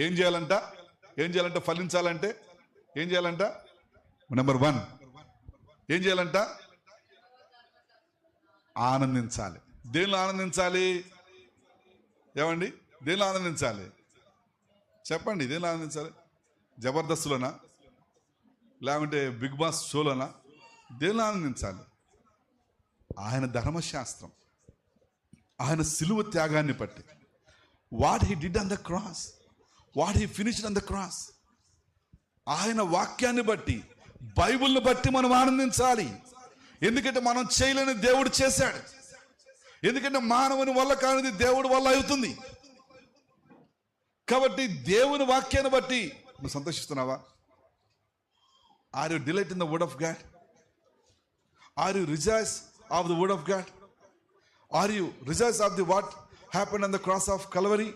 ఏం చేయాలంట? ఏం చేయాలంట? ఫలించాలంటే? ఏం చేయాలంట? నెంబర్ వన్ ఏం చేయాలంట? ఆనందించాలి. దేనిలో ఆనందించాలి? ఏమండి? దేనిలో ఆనందించాలి? చెప్పండి దేనిలో ఆనందించాలి? జబర్దస్త్లోనా? లేకుంటే బిగ్ బాస్ షోలోనా? దేనిలో ఆనందించాలి? ఆయన ధర్మశాస్త్రం. ఆయన సిలువ త్యాగాన్ని బట్టి. What he did on the cross what he finished on the cross ఆయన వాక్యాన్ని బట్టి బైబిల్ని బట్టి మనం ఆనందించాలి. ఎందుకంటే మనం చేయలేని దేవుడు చేశాడు. ఎందుకంటే మానవుని వల్ల కానిది దేవుడి వల్ల అవుతుంది. కాబట్టి దేవుని వాక్యాన్ని బట్టి నువ్వు సంతోషిస్తున్నావా? Are you delight in the word of God are you rejoice of the word of God are you rejoice of the what happen on the cross of Calvary